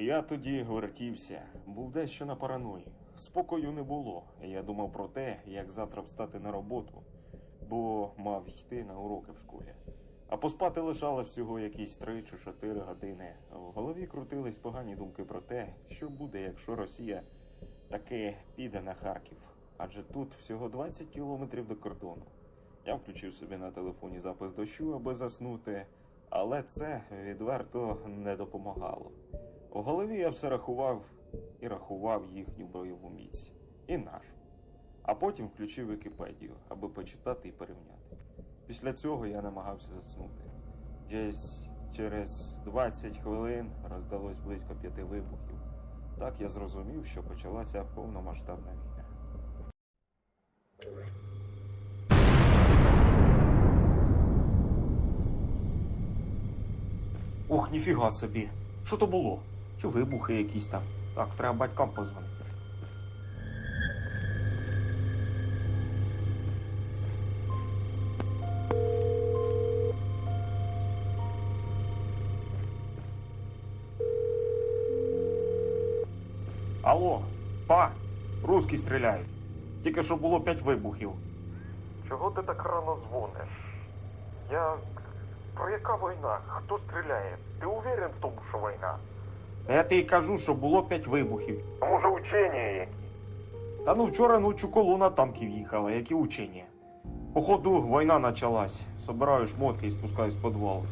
Я тоді вертівся, був дещо на параної. Спокою не було. Я думав про те, як завтра встати на роботу, бо мав йти на уроки в школі. А поспати лишало всього якісь три чи чотири години. В голові крутились погані думки про те, що буде, якщо Росія таки піде на Харків. Адже тут всього 20 кілометрів до кордону. Я включив собі на телефоні запис дощу, аби заснути, але це відверто не допомагало. У голові я все рахував і рахував їхню бойову міць і нашу. А потім включив Вікіпедію, аби почитати і порівняти. Після цього я намагався заснути. Десь через 20 хвилин роздалось близько п'яти вибухів. Так я зрозумів, що почалася повномасштабна війна. Ох, ніфіга собі. Що то було? Чи вибухи якісь там? Так, треба батькам позвонити. Алло, па, русські стріляють. Тільки що було п'ять вибухів. Чого ти так рано дзвониш? Я. Про яка війна? Хто стріляє? Ти уверен в тому, що війна? Я тобі кажу, що було п'ять вибухів. А може учення які? Та ну вчора ночі колона танків їхала, які учення. Походу, війна почалась. Собираю шмотки і спускаюсь в підвал,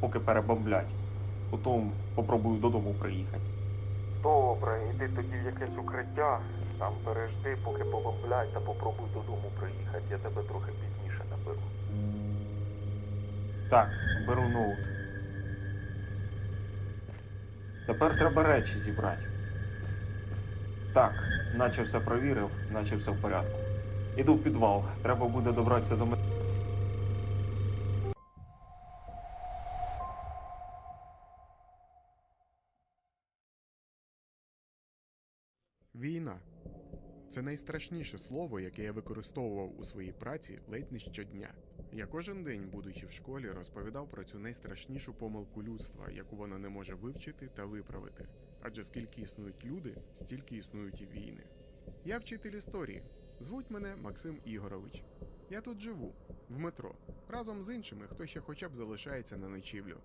поки перебомблять. Потім попробую додому приїхати. Добре, іди тоді в якесь укриття, там пережди, поки побомблять та попробуй додому приїхати. Я тебе трохи пізніше наберу. Так, беру ноут. Тепер треба речі зібрати. Так, наче все провірив, наче все в порядку. Іду в підвал. Треба буде добратися до мене. Війна це найстрашніше слово, яке я використовував у своїй праці ледь не щодня. Я кожен день, будучи в школі, розповідав про цю найстрашнішу помилку людства, яку воно не може вивчити та виправити. Адже скільки існують люди, стільки існують і війни. Я вчитель історії. Звуть мене Максим Ігорович. Я тут живу, в метро, разом з іншими, хто ще хоча б залишається на ночівлю.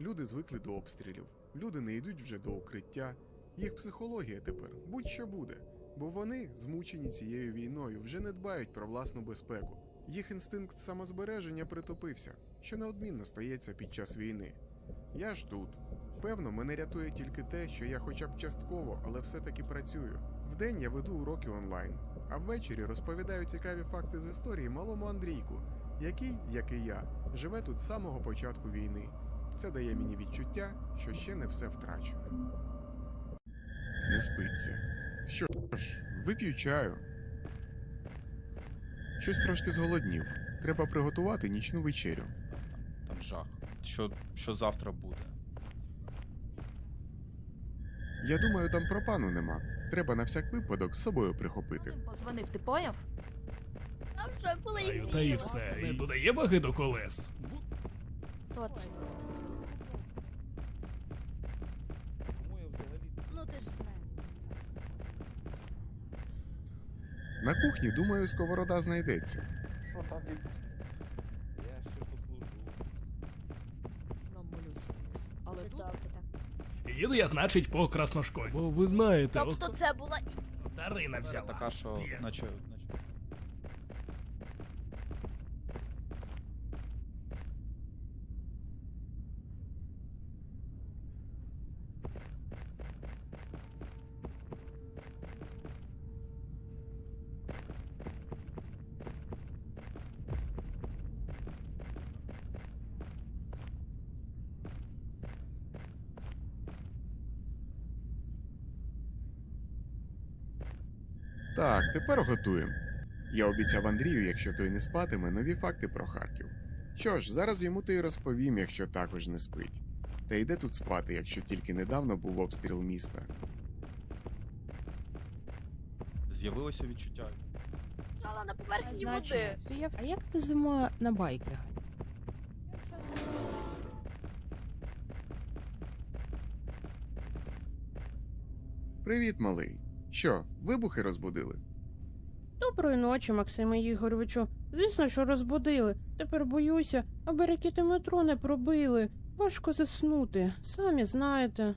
Люди звикли до обстрілів, люди не йдуть вже до укриття. Їх психологія тепер будь-що буде, бо вони, змучені цією війною, вже не дбають про власну безпеку. Їх інстинкт самозбереження притупився, що неодмінно стається під час війни. Я ж тут. Певно, мене рятує тільки те, що я хоча б частково, але все-таки працюю. Вдень я веду уроки онлайн, а ввечері розповідаю цікаві факти з історії малому Андрійку, який, як і я, живе тут з самого початку війни. Це дає мені відчуття, що ще не все втрачено. Не спиться. Що ж, вип'ю чаю. Щось трошки зголоднів. Треба приготувати нічну вечерю. Там жах. Що, що завтра буде? Я думаю, там пропану нема. Треба на всяк випадок з собою прихопити. Позвонив, ти поняв? А вже полетіло. Та і все. Не додає ваги до колес. Хто це? Ну ти ж знаєш. На кухні, думаю, сковорода знайдеться. Що там від... Знов молюся. Але тут Їду я, значить, по красношколі. Бо ви знаєте, Тобто оста... це була Дарина взяла. Така, що П'є. наче, наче... Так, тепер готуємо. Я обіцяв Андрію, якщо той не спатиме, нові факти про Харків. Що ж, зараз йому то й розповім, якщо також не спить. Та йде тут спати, якщо тільки недавно був обстріл міста. З'явилося відчуття. жала на поверхні води. А як ти зимою на байк лягай? Привіт, малий. Що, вибухи розбудили? Доброї ночі, Максиме Ігоровичу. Звісно, що розбудили. Тепер боюся, аби ракети метро не пробили. Важко заснути, самі знаєте.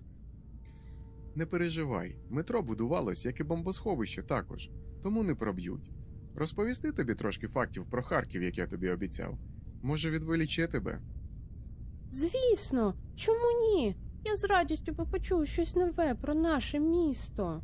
Не переживай, метро будувалось, як і бомбосховище також, тому не проб'ють. Розповісти тобі трошки фактів про Харків, як я тобі обіцяв. Може, відволіче тебе? Звісно, чому ні? Я з радістю би почув щось нове про наше місто.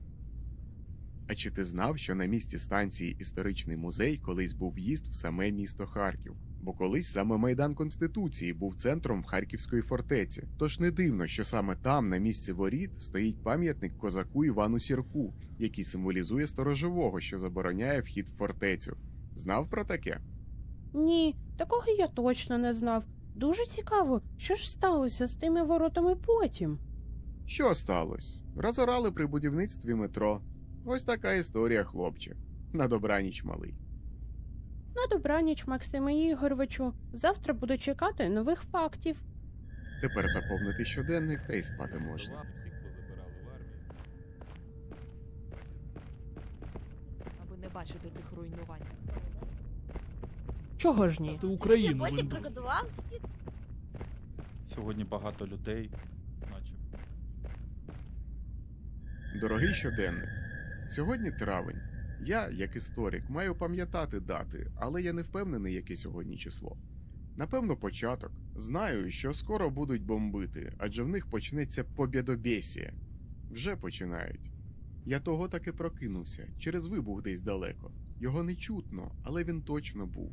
А чи ти знав, що на місці станції історичний музей колись був в'їзд в саме місто Харків? Бо колись саме майдан Конституції був центром Харківської фортеці. Тож не дивно, що саме там, на місці воріт, стоїть пам'ятник козаку Івану Сірку, який символізує сторожового, що забороняє вхід в фортецю. Знав про таке? Ні, такого я точно не знав. Дуже цікаво, що ж сталося з тими воротами потім. Що сталося? Розорали при будівництві метро. Ось така історія, хлопче. На добраніч, малий. На добраніч, Максиме Ігоровичу. Завтра буду чекати нових фактів. Тепер заповнити щоденник та й спати можна. аби не бачити тих руйнувань. Чого ж ні? Ти Україну Потім приготував Сьогодні багато людей, наче. Дорогий щоденник, сьогодні травень. Я, як історик, маю пам'ятати дати, але я не впевнений, яке сьогодні число. Напевно, початок. Знаю, що скоро будуть бомбити, адже в них почнеться побєдобєсія. Вже починають. Я того таки прокинувся через вибух десь далеко. Його не чутно, але він точно був.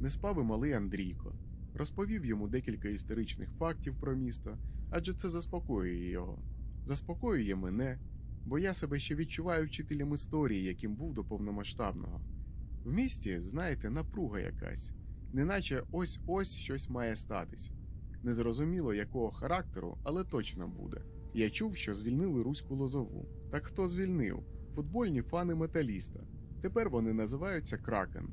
Не спав і малий Андрійко. Розповів йому декілька історичних фактів про місто, адже це заспокоює його. Заспокоює мене, бо я себе ще відчуваю вчителем історії, яким був до повномасштабного. В місті, знаєте, напруга якась, неначе ось ось щось має статися. Незрозуміло якого характеру, але точно буде. Я чув, що звільнили руську лозову. Так хто звільнив? Футбольні фани металіста. Тепер вони називаються Кракен.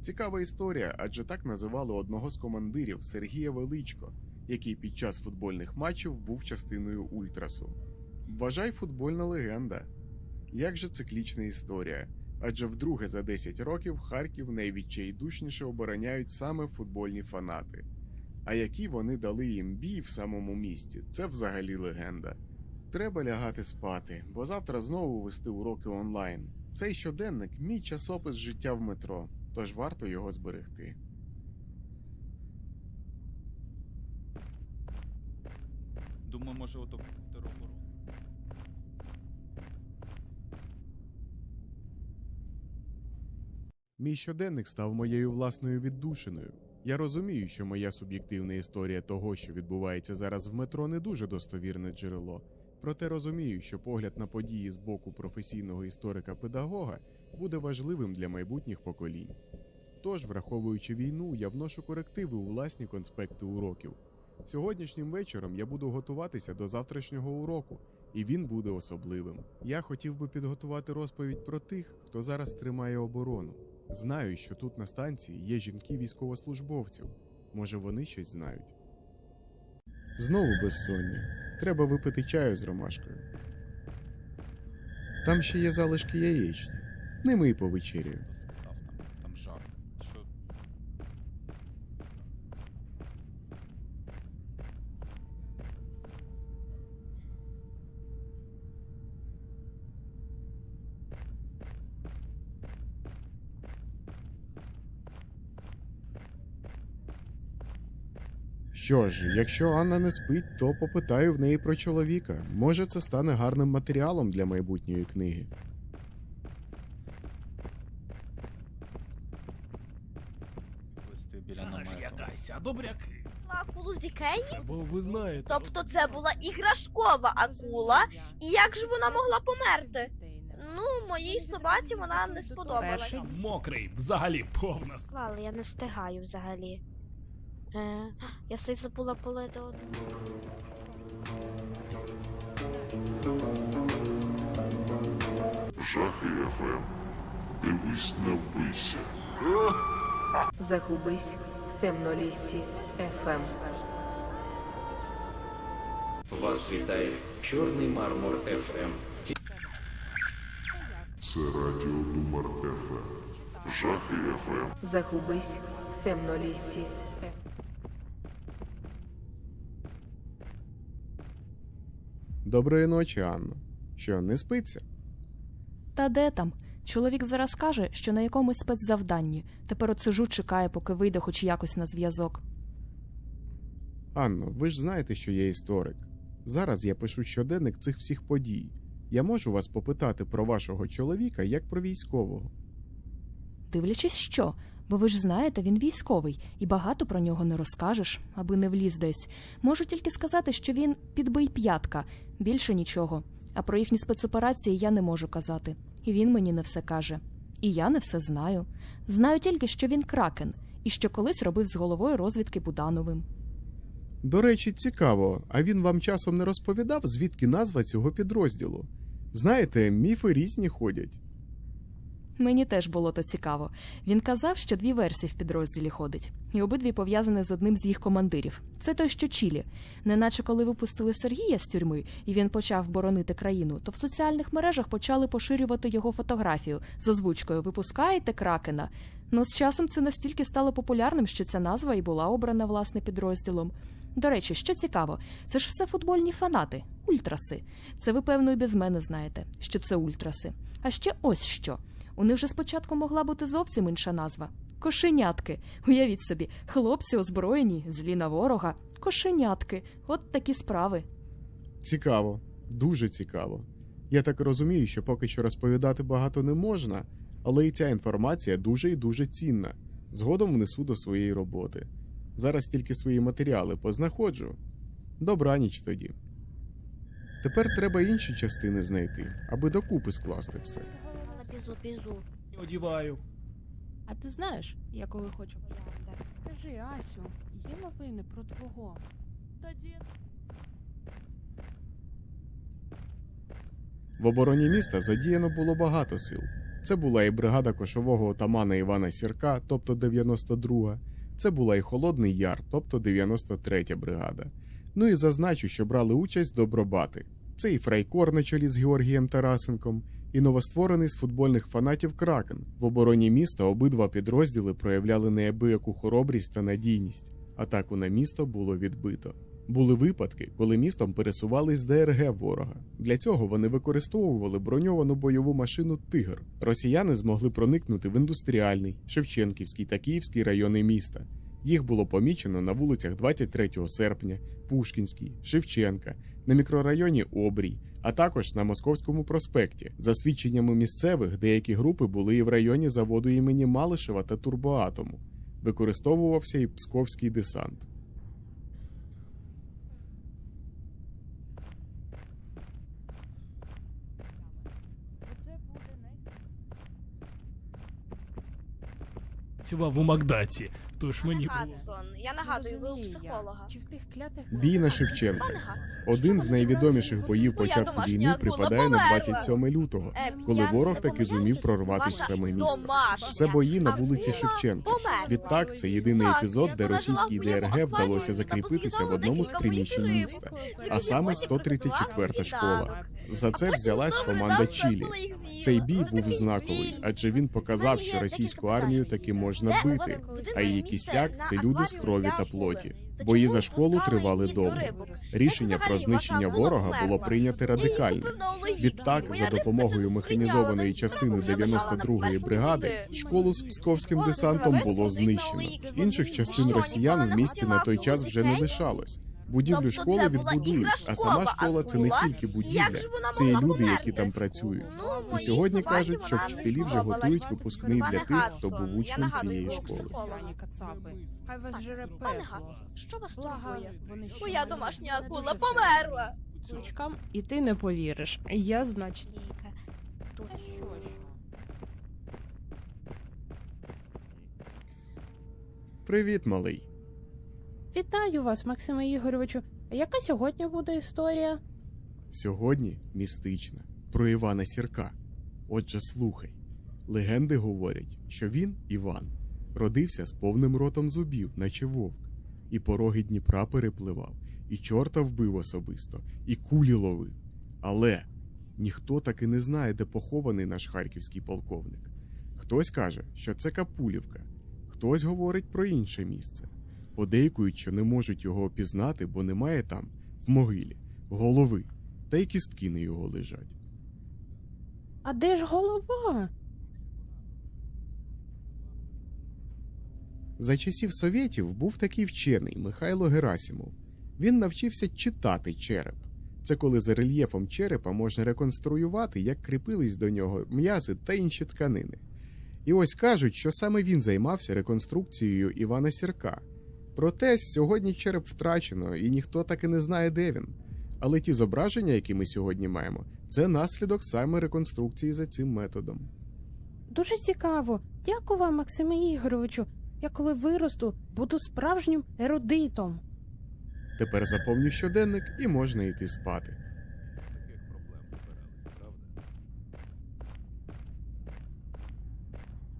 Цікава історія, адже так називали одного з командирів Сергія Величко, який під час футбольних матчів був частиною Ультрасу. Вважай футбольна легенда. Як же циклічна історія? Адже вдруге за 10 років Харків найвідчайдушніше обороняють саме футбольні фанати. А які вони дали їм бій в самому місті, це взагалі легенда. Треба лягати спати, бо завтра знову вести уроки онлайн. Цей щоденник мій часопис життя в метро, тож варто його зберегти. Думаю, може ото Мій щоденник став моєю власною віддушиною. Я розумію, що моя суб'єктивна історія того, що відбувається зараз в метро, не дуже достовірне джерело. Проте розумію, що погляд на події з боку професійного історика-педагога буде важливим для майбутніх поколінь. Тож, враховуючи війну, я вношу корективи у власні конспекти уроків. Сьогоднішнім вечором я буду готуватися до завтрашнього уроку, і він буде особливим. Я хотів би підготувати розповідь про тих, хто зараз тримає оборону. Знаю, що тут на станції є жінки військовослужбовців. Може, вони щось знають. Знову безсоння. Треба випити чаю з ромашкою. Там ще є залишки яєчні. Ними й повечеряю. Хто сказав там, там жах. Що Що ж, якщо Анна не спить, то попитаю в неї про чоловіка. Може, це стане гарним матеріалом для майбутньої книги. листи біля Аж намету. якась, а добряки. акулу з Ікеї? Бо ви знаєте. Тобто це була іграшкова акула, і як ж вона могла померти? Ну, моїй собаці вона не сподобалась. Мокрий, взагалі повна. Але я не встигаю взагалі. Е, я си забула полити одну. Жахи ФМ. Дивись, не вбийся. Загубись в темноліссі ФМ. Вас вітає Чорний мармур ФМ. Це Радіо Думар ФМ. Жахи ФМ. Загубись в темноліссі. Доброї ночі, Анно. Що, не спиться? Та де там? Чоловік зараз каже, що на якомусь спецзавданні. Тепер от сижу, чекає, поки вийде хоч якось на зв'язок. Анно, ви ж знаєте, що я історик. Зараз я пишу щоденник цих всіх подій. Я можу вас попитати про вашого чоловіка як про військового. Дивлячись, що? Бо ви ж знаєте, він військовий, і багато про нього не розкажеш, аби не вліз десь. Можу тільки сказати, що він підбий п'ятка, більше нічого. А про їхні спецоперації я не можу казати. І він мені не все каже. І я не все знаю. Знаю тільки, що він кракен, і що колись робив з головою розвідки Будановим. До речі, цікаво, а він вам часом не розповідав, звідки назва цього підрозділу. Знаєте, міфи різні ходять. Мені теж було то цікаво. Він казав, що дві версії в підрозділі ходить, і обидві пов'язані з одним з їх командирів. Це той, що Чілі. Неначе коли випустили Сергія з тюрми, і він почав боронити країну, то в соціальних мережах почали поширювати його фотографію з озвучкою Випускаєте кракена. Ну з часом це настільки стало популярним, що ця назва і була обрана власне підрозділом. До речі, що цікаво, це ж все футбольні фанати, ультраси. Це ви, певно, і без мене знаєте, що це ультраси. А ще ось що. У них же спочатку могла бути зовсім інша назва кошенятки. Уявіть собі, хлопці озброєні, злі на ворога, кошенятки. От такі справи. Цікаво, дуже цікаво. Я так розумію, що поки що розповідати багато не можна, але і ця інформація дуже і дуже цінна. Згодом внесу до своєї роботи. Зараз тільки свої матеріали познаходжу. Добраніч тоді. Тепер треба інші частини знайти, аби докупи скласти все. Пізу, пізу. Одіваю. А ти знаєш, я коли хочу. Скажи, Асю, є новини про твого. Тоді В обороні міста задіяно було багато сил. Це була і бригада кошового отамана Івана Сірка, тобто 92-га, це була і Холодний Яр, тобто 93-я бригада. Ну і зазначу, що брали участь добробати. Це і Фрайкор на чолі з Георгієм Тарасенком, і новостворений з футбольних фанатів Кракен. В обороні міста обидва підрозділи проявляли неабияку хоробрість та надійність. Атаку на місто було відбито. Були випадки, коли містом пересувались ДРГ ворога. Для цього вони використовували броньовану бойову машину Тигр. Росіяни змогли проникнути в індустріальний, Шевченківський та Київський райони міста. Їх було помічено на вулицях 23 серпня, Пушкінській, Шевченка, на мікрорайоні Обрій, а також на Московському проспекті. За свідченнями місцевих, деякі групи були і в районі заводу імені Малишева та Турбоатому. Використовувався і псковський десант. Працював у Макдаці, тож мені було. Гадсон, я нагадую, ви у психолога. Чи в тих клятих Бій на Шевченка. Один з найвідоміших боїв початку війни припадає на померла. 27 лютого, Е, коли ворог таки зумів прорватися в саме місто. Це бої на вулиці Шевченка. Відтак, це єдиний епізод, де російській ДРГ вдалося закріпитися в одному з приміщень міста, а саме Потім 134 школа. За це взялась команда Чілі. Цей бій був знаковий, адже він показав, що російську армію таки можна бити, а її кістяк це люди з крові та плоті. Бої за школу тривали довго. Рішення про знищення ворога було прийняте радикально. Відтак, за допомогою механізованої частини 92-ї бригади, школу з псковським десантом було знищено. Інших частин росіян в місті на той час вже не лишалось. Будівлю Тобто школи відбудують, а сама школа це не тільки будівля, це і люди, які там працюють. Ну, І сьогодні кажуть, що вчителі вже готують випускний для тих, хто був учнем цієї школи. Хай вас жере Пане. Гадсон, що вас турбує? Моя домашня акула померла. Дочкам, і ти не повіриш. Я, значить? Привіт, малий. Вітаю вас, Максиме Ігоровичу. А яка сьогодні буде історія? Сьогодні містична про Івана Сірка. Отже, слухай. Легенди говорять, що він, Іван, родився з повним ротом зубів, наче вовк, і пороги Дніпра перепливав, і чорта вбив особисто, і кулі ловив. Але ніхто таки не знає, де похований наш харківський полковник. Хтось каже, що це Капулівка, хтось говорить про інше місце. Подейкують, що не можуть його опізнати, бо немає там, в могилі, голови, та й кістки на його лежать. А де ж голова? За часів совєтів був такий вчений Михайло Герасимов. Він навчився читати череп. Це коли за рельєфом черепа можна реконструювати, як кріпились до нього м'язи та інші тканини. І ось кажуть, що саме він займався реконструкцією Івана Сірка. Проте сьогодні череп втрачено, і ніхто так і не знає, де він. Але ті зображення, які ми сьогодні маємо, це наслідок саме реконструкції за цим методом. Дуже цікаво. Дякую вам, Максиме Ігоровичу. Я коли виросту, буду справжнім ерудитом. Тепер заповню щоденник і можна йти спати.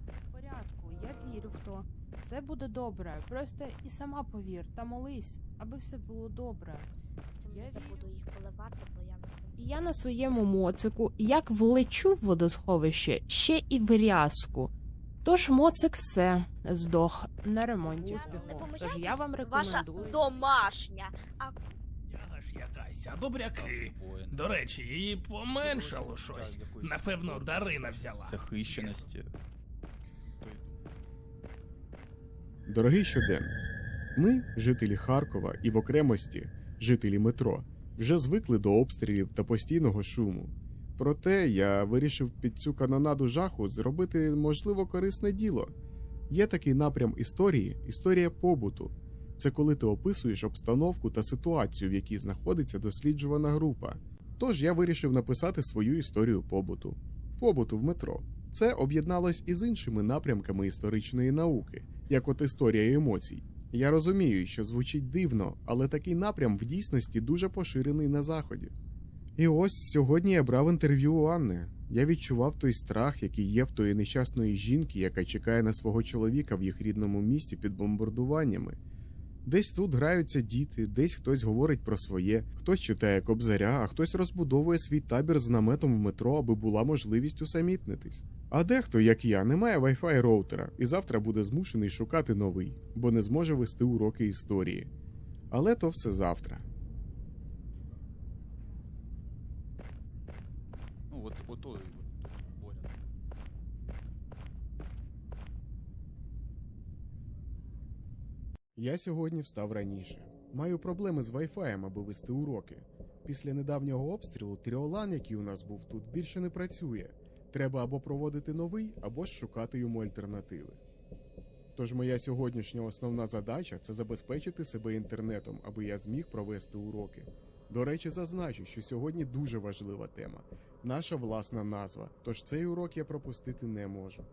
В порядку, я вірю в то. Все буде добре. Просто і сама повір та молись, аби все було добре. Це не забуду їх поливати, бо я І я на своєму моцику, як влечу в водосховище, ще і вирязку. Тож моцик все здох на ремонті успіху. Тож я вам ваша рекомендую. домашня. А Я ж якась, а добряки. До речі, її поменшало щось. Напевно, Дарина взяла. Захищеності. Дорогий щоденник, ми, жителі Харкова і в окремості жителі метро, вже звикли до обстрілів та постійного шуму. Проте я вирішив під цю канонаду жаху зробити можливо корисне діло. Є такий напрям історії історія побуту. Це коли ти описуєш обстановку та ситуацію, в якій знаходиться досліджувана група. Тож я вирішив написати свою історію побуту. Побуту в метро. Це об'єдналось із іншими напрямками історичної науки, як от історія емоцій. Я розумію, що звучить дивно, але такий напрям в дійсності дуже поширений на заході. І ось сьогодні я брав інтерв'ю у Анни. Я відчував той страх, який є в тої нещасної жінки, яка чекає на свого чоловіка в їх рідному місті під бомбардуваннями. Десь тут граються діти, десь хтось говорить про своє, хтось читає кобзаря, а хтось розбудовує свій табір з наметом в метро, аби була можливість усамітнитись. А дехто, як я, не має Wi-Fi роутера і завтра буде змушений шукати новий, бо не зможе вести уроки історії. Але то все завтра. Ну, от, от, от, от поряд. Я сьогодні встав раніше. Маю проблеми з Wi-Fi, аби вести уроки. Після недавнього обстрілу Тріолан, який у нас був тут, більше не працює. Треба або проводити новий, або ж шукати йому альтернативи. Тож моя сьогоднішня основна задача це забезпечити себе інтернетом, аби я зміг провести уроки. До речі, зазначу, що сьогодні дуже важлива тема наша власна назва, тож цей урок я пропустити не можу.